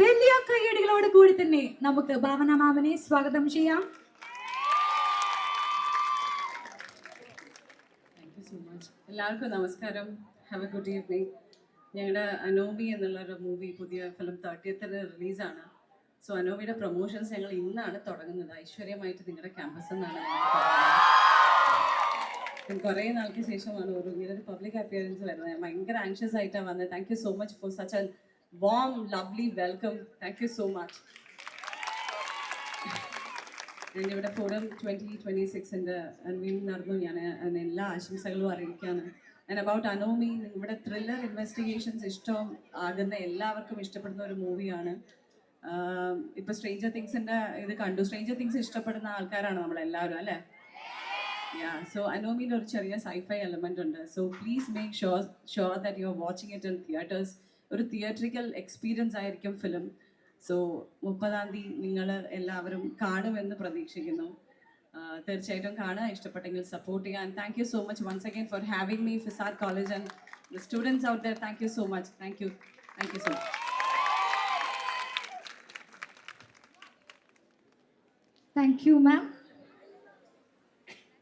വലിയ കൈയടികളോട് കൂടി തന്നെ നമുക്ക് ഭാവന മാമനെ സ്വാഗതം ചെയ്യാം. എല്ലാവർക്കും നമസ്കാരം. ഹാവ് എ ഗുഡ് ഈവനിങ് ഞങ്ങളുടെ അനോബി എന്നുള്ളൊരു മൂവി പുതിയ ഫിലിം തേർട്ടിയത്തിന് റിലീസാണ് സോ അനോബിയുടെ പ്രൊമോഷൻസ് ഞങ്ങൾ ഇന്നാണ് തുടങ്ങുന്നത്. ഐശ്വര്യമായിട്ട് നിങ്ങളുടെ ക്യാമ്പസിൽ നിന്നാണ് ഞങ്ങൾ കുറേ നാൾക്ക് ശേഷമാണ് ഒരു ഇങ്ങനെ ഒരു പബ്ലിക് അപ്പിയറൻസ് വരുന്നത്. ഭയങ്കര ആൻഷ്യസ് ആയിട്ടാണ് വന്നത്. Thank you so much for such a lovely welcome. Thank you so much. ഞാൻ ഇവിടെ ഫോറം ട്വന്റി ട്വന്റി സിക്സിന്റെ വീണ്ടും നടന്നു. ഞാൻ അതിന് എല്ലാ ആശംസകളും അറിയിക്കുകയാണ്. ആൻഡ് അബൌട്ട് അനോമി ഇവിടെ ത്രില്ലർ ഇൻവെസ്റ്റിഗേഷൻസ് ഇഷ്ടം ആകുന്ന എല്ലാവർക്കും ഇഷ്ടപ്പെടുന്ന ഒരു മൂവിയാണ് ഇപ്പോൾ സ്ട്രേഞ്ചർ തിങ്സിന്റെ ഇത് കണ്ടു. സ്ട്രേഞ്ചർ തിങ്സ് ഇഷ്ടപ്പെടുന്ന ആൾക്കാരാണ് നമ്മളെല്ലാവരും അല്ലേ? യാ സോ അനോമിയിൽ ഒരു ചെറിയ സൈഫൈ എലമെന്റ് ഉണ്ട്. So please make sure sure that you are watching it in theatres ഒരു തിയേറ്ററിക്കൽ എക്സ്പീരിയൻസ് ആയിരിക്കും ഫിലിം സോ മുപ്പതാം തീയതി നിങ്ങൾ എല്ലാവരും കാണുമെന്ന് പ്രതീക്ഷിക്കുന്നു. തീർച്ചയായിട്ടും കാണുക. ഇഷ്ടപ്പെട്ടെങ്കിൽ സപ്പോർട്ട് ചെയ്യാൻ thank you so much once again for having me FISAT college and students out there thank you so much thank you thank you so much thank you ma'am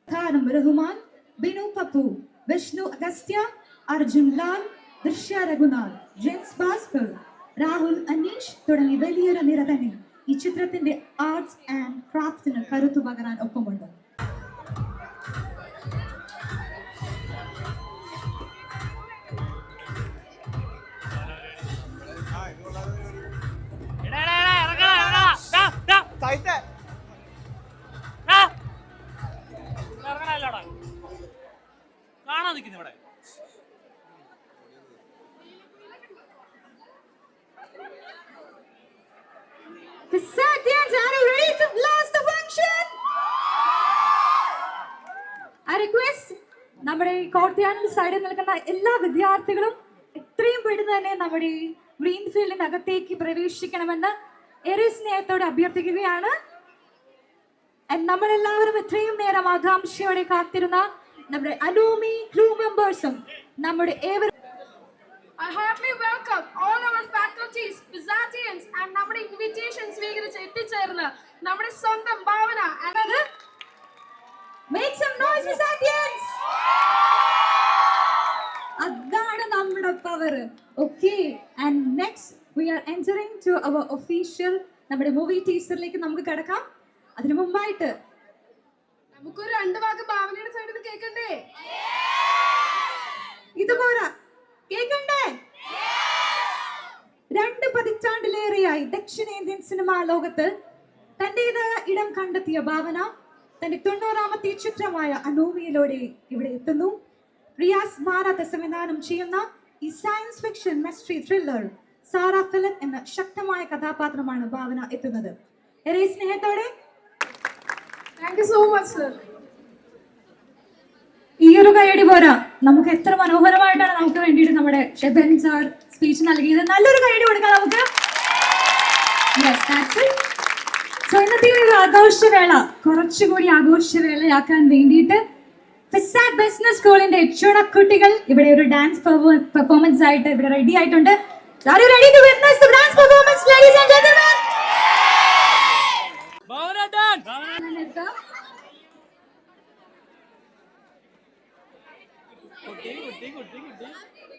ധാരം Rahman Binu Pappu Vishnu Agastya Arjun Lal Drishya Raghunath James Bhaskar Rahul Aneesh തുടങ്ങി വലിയൊരു നിര തന്നെ ഈ ചിത്രത്തിന്റെ ആർട്സ് ആൻഡ് ക്രാഫ്റ്റ്സിന് കരുത്തു പകരാൻ ഒപ്പമുണ്ട്. കാണാൻ നിൽക്കുന്നു ഇവിടെ. The dance, are you ready to blast the function? I request നമ്മുടെ കോട്ടയാനിൽ സൈഡിൽ നിൽക്കുന്ന എല്ലാ വിദ്യാർത്ഥികളും എത്രയും പെട്ടെന്ന് തന്നെ നമ്മുടെ ഈ ഗ്രീൻ ഫീൽഡിനകത്തേക്ക് പ്രവേശിക്കണമെന്ന് ഏറെ സ്നേഹത്തോടെ അഭ്യർത്ഥിക്കുകയാണ് നമ്മളെല്ലാവരും ഇത്രയും നേരം ആകാംക്ഷയോടെ കാത്തിരുന്ന നമ്മുടെ അനൂമി ക്രൂ മെമ്പേഴ്സും നമ്മുടെ ഏവരും I welcome all all our faculties, and and നമ്മുടെ ഇൻവിറ്റേഷൻ സ്വീകരിച്ച് എത്തിച്ചേർന്ന് നമ്മുടെ സ്വന്തം ഭാവന and Make some noise, Satyans! അതാണ് നമ്മുടെ power okay and next we are entering to our official നമ്മുടെ മൂവി ടീച്ചറിലേക്ക് നമുക്ക് കിടക്കാം. അതിനു മുമ്പായിട്ട് നമുക്കൊരു രണ്ട് വാക്ക് ഭാവനയുടെ സൈഡിൽ കേൾക്കണ്ടേ? ഇതുപോലെ കേൾക്കണ്ടേ രണ്ട് പതിറ്റാണ്ടിലേറെയായി ദക്ഷിണേന്ത്യൻ സിനിമാ ലോകത്ത് തന്റേതായ ഇടം കണ്ടെത്തിയ ഭാവന തന്റെ തൊണ്ണൂറാമത്തെ ചിത്രമായ അനൂവിയിലൂടെ ഇവിടെ എത്തുന്നു. റിയാസ് മാറാത്ത സംവിധാനം ചെയ്യുന്ന ഈ science fiction mystery thriller Sara Philip എന്ന ശക്തമായ കഥാപാത്രമാണ് ഭാവന എത്തുന്നത്. ഏറെ സ്നേഹത്തോടെ. സോ മച്ച് സർ ഈ ഒരു കൈയടി പോരാ. നമുക്ക് എത്ര മനോഹരമായിട്ടാണ് നമുക്ക് വേണ്ടിയിട്ട് നമ്മുടെ ഷെബൻ സാർ സ്പീച്ച് നൽകിയത്. നല്ലൊരു കൈയടി കൊടുക്കാം നമുക്ക്. That's it. So, ഇന്നത്തെ ഒരു ആഘോഷവേള കുറച്ചുകൂടി ആഘോഷവേളയാക്കാൻ വേണ്ടിയിട്ട് ഫിസാറ്റ് ബിസിനസ് സ്കൂളിന്റെ കുട്ടികൾ ഇവിടെ ഒരു ഡാൻസ് പെർഫോമൻസ് ആയിട്ട് ഇവിടെ റെഡി ആയിട്ടുണ്ട്. Are you ready to witness the dance performance, ladies and gentlemen? Bhavana dance okay കുട്ടി കുട്ടി കുട്ടി കുട്ടി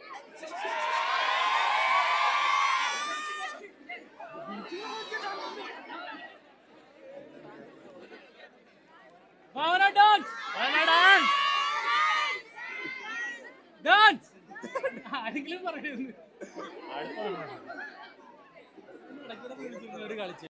ഭവന ഡാൻസ് ഭവന ഡാൻസ് ഡാൻസ് ആരെങ്കിലും പറയുന്നു. അടുത്ത കളിച്ചു